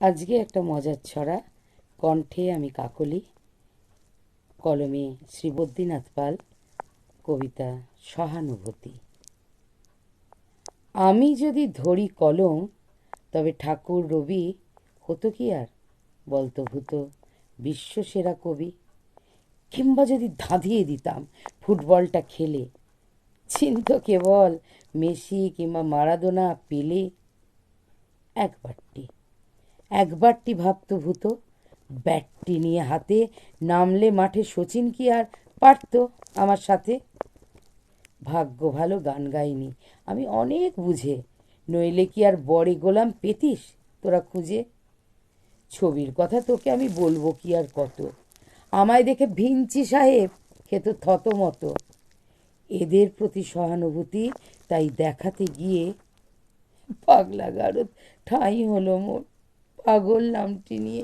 আজকে একটা মজার ছড়া। কণ্ঠে আমি কাকলি, কলমে শ্রী বদ্রীনাথ পাল, কবিতা সহানুভূতি। আমি যদি ধরি কলম, তবে ঠাকুর রবি হতো কি আর? বলতো ভূত বিশ্বসেরা কবি। কিংবা যদি ধাঁধিয়ে দিতাম ফুটবলটা খেলে চিনত কেবল মেসি কিংবা মারাদোনা পেলে, একবারটি। একবারটি ভাবতো ভূত ব্যাটটি নিয়ে হাতে নামলে মাঠে সচিন কি আর পারতো? আমার সাথে? ভাগ্য ভালো, গান গাইনি। আমি অনেক বুঝে। নইলে কি আর বড়ে গোলাম পেতিস? তোরা খুঁজে? ছবির কথা তোকে আমি বলব কি আর কত। আমায় দেখে ভিঞ্চি সাহেব খেতো থত মতো এদের প্রতি সহানুভূতি তাই দেখাতে গিয়ে পাগলা গারদ ঠাঁই হলো মোর। পাগল নামটি নিয়ে।